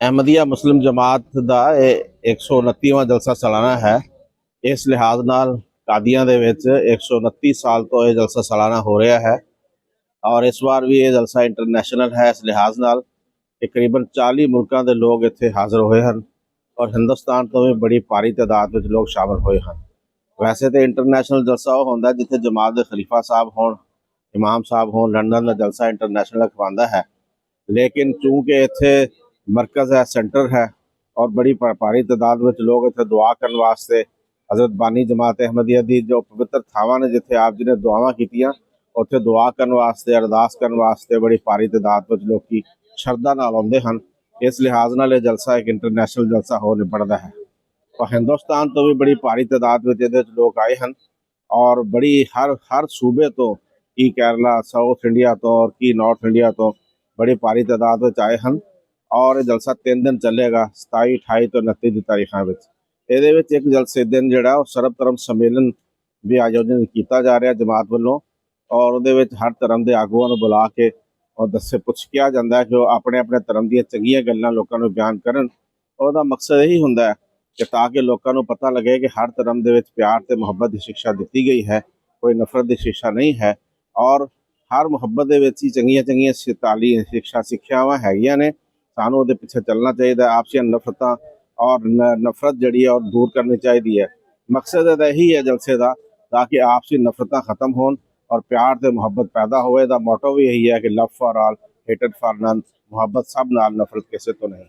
ਅਹਿਮਦੀਆ ਮੁਸਲਿਮ ਜਮਾਤ ਦਾ ਇਹ 129ਵਾਂ ਜਲਸਾ ਸਾਲਾਨਾ ਹੈ। ਇਸ ਲਿਹਾਜ਼ ਨਾਲ ਕਾਦੀਆਂ ਦੇ ਵਿੱਚ 129 ਸਾਲ ਤੋਂ ਇਹ ਜਲਸਾ ਸਾਲਾਨਾ ਹੋ ਰਿਹਾ ਹੈ ਔਰ ਇਸ ਵਾਰ ਵੀ ਇਹ ਜਲਸਾ ਇੰਟਰਨੈਸ਼ਨਲ ਹੈ। ਇਸ ਲਿਹਾਜ਼ ਨਾਲ ਤਕਰੀਬਨ 40 ਮੁਲਕਾਂ ਦੇ ਲੋਕ ਇੱਥੇ ਹਾਜ਼ਰ ਹੋਏ ਹਨ ਔਰ ਹਿੰਦੁਸਤਾਨ ਤੋਂ ਵੀ ਬੜੀ ਭਾਰੀ ਤਾਦਾਦ ਵਿੱਚ ਲੋਕ ਸ਼ਾਮਲ ਹੋਏ ਹਨ। ਵੈਸੇ ਤੇ ਇੰਟਰਨੈਸ਼ਨਲ ਜਲਸਾ ਉਹ ਹੁੰਦਾ ਜਿੱਥੇ ਜਮਾਤ ਦੇ ਖਲੀਫਾ ਸਾਹਿਬ ਹੋਣ, ਇਮਾਮ ਸਾਹਿਬ ਹੋਣ, ਲੰਡਨ ਦਾ ਜਲਸਾ ਇੰਟਰਨੈਸ਼ਨਲ ਅਖਵਾਉਂਦਾ ਹੈ। ਲੇਕਿਨ ਚੂੰਕਿ ਇੱਥੇ ਮਰਕਜ਼ ਹੈ ਸੈਂਟਰ ਹੈ ਔਰ ਬੜੀ ਭਾ- ਭਾਰੀ ਤਾਦਾਦ ਵਿੱਚ ਲੋਕ ਇੱਥੇ ਦੁਆ ਕਰਨ ਵਾਸਤੇ ਹਜ਼ਰਤ ਬਾਨੀ ਜਮਾਤ ਅਹਿਮਦੀਆ ਦੀ ਜੋ ਪਵਿੱਤਰ ਥਾਵਾਂ ਨੇ ਜਿੱਥੇ ਆਪ ਜੀ ਨੇ ਦੁਆਵਾਂ ਕੀਤੀਆਂ ਉੱਥੇ ਦੁਆ ਕਰਨ ਵਾਸਤੇ ਅਰਦਾਸ ਕਰਨ ਵਾਸਤੇ ਬੜੀ ਭਾਰੀ ਤਾਦਾਦ ਵਿੱਚ ਲੋਕੀ ਸ਼ਰਧਾ ਨਾਲ ਆਉਂਦੇ ਹਨ ਇਸ ਲਿਹਾਜ਼ ਨਾਲ ਇਹ ਜਲਸਾ ਇੱਕ ਇੰਟਰਨੈਸ਼ਨਲ ਜਲਸਾ ਹੋ ਨਿਬੜਦਾ ਹੈ ਔਰ ਹਿੰਦੁਸਤਾਨ ਤੋਂ ਵੀ ਬੜੀ ਭਾਰੀ ਤਾਦਾਦ ਵਿੱਚ ਇਹਦੇ ਵਿੱਚ ਲੋਕ ਆਏ ਹਨ ਔਰ ਬੜੀ ਹਰ ਹਰ ਸੂਬੇ ਤੋਂ ਕੀ ਕੇਰਲਾ ਸਾਊਥ ਇੰਡੀਆ ਤੋਂ ਔਰ ਕੀ ਨਾਰਥ ਇੰਡੀਆ ਤੋਂ ਬੜੀ ਭਾਰੀ ਤਾਦਾਦ ਵਿੱਚ ਆਏ ਹਨ ਔਰ ਇਹ ਜਲਸਾ 3 ਦਿਨ ਚੱਲੇਗਾ 27 28 ਤੋਂ 29 ਦੀ ਤਾਰੀਖਾਂ ਵਿੱਚ। ਇਹਦੇ ਵਿੱਚ ਇੱਕ ਜਲਸੇ ਦਿਨ ਜਿਹੜਾ, ਉਹ ਸਰਬ ਧਰਮ ਸੰਮੇਲਨ ਵੀ ਆਯੋਜਨ ਕੀਤਾ ਜਾ ਰਿਹਾ ਜਮਾਤ ਵੱਲੋਂ ਔਰ ਉਹਦੇ ਵਿੱਚ ਹਰ ਧਰਮ ਦੇ ਆਗੂਆਂ ਨੂੰ ਬੁਲਾ ਕੇ ਔਰ ਦੱਸੇ ਪੁੱਛ ਕਿਹਾ ਜਾਂਦਾ ਕਿ ਉਹ ਆਪਣੇ ਆਪਣੇ ਧਰਮ ਦੀਆਂ ਚੰਗੀਆਂ ਗੱਲਾਂ ਲੋਕਾਂ ਨੂੰ ਬਿਆਨ ਕਰਨ। ਉਹਦਾ ਮਕਸਦ ਇਹੀ ਹੁੰਦਾ ਹੈ ਕਿ ਤਾਂ ਕਿ ਲੋਕਾਂ ਨੂੰ ਪਤਾ ਲੱਗੇ ਕਿ ਹਰ ਧਰਮ ਦੇ ਵਿੱਚ ਪਿਆਰ ਤੇ ਮੁਹੱਬਤ ਦੀ ਸਿੱਖਿਆ ਦਿੱਤੀ ਗਈ ਹੈ, ਕੋਈ ਨਫ਼ਰਤ ਦੀ ਸਿੱਖਿਆ ਨਹੀਂ ਹੈ ਔਰ ਹਰ ਮੁਹੱਬਤ ਦੇ ਵਿੱਚ ਹੀ ਚੰਗੀਆਂ ਚੰਗੀਆਂ ਸ਼ਿਤਾਲੀ ਸਿੱਖਿਆ ਸਿੱਖਿਆਵਾਂ ਹੈਗੀਆਂ ਨੇ। ਸਾਨੂੰ ਉਹਦੇ ਪਿੱਛੇ ਚੱਲਣਾ ਚਾਹੀਦਾ ਹੈ। ਆਪਸੀ ਨਫ਼ਰਤਾਂ ਔਰ ਨਫ਼ਰਤ ਜਿਹੜੀ ਹੈ ਉਹ ਦੂਰ ਕਰਨੀ ਚਾਹੀਦੀ ਹੈ ਮਕਸਦ ਇਹਦਾ ਇਹੀ ਹੈ ਜਲਸੇ ਦਾ, ਤਾਂ ਕਿ ਆਪਸੀ ਨਫ਼ਰਤਾਂ ਖਤਮ ਹੋਣ ਔਰ ਪਿਆਰ ਤੇ ਮੁਹੱਬਤ ਪੈਦਾ ਹੋਵੇ ਦਾ ਮੋਟੋ ਵੀ ਇਹੀ ਹੈ ਕਿ love for all, hated for none, ਮੁਹੱਬਤ ਸਭ ਨਾਲ ਨਫ਼ਰਤ ਕਿਸੇ ਤੋਂ ਨਹੀਂ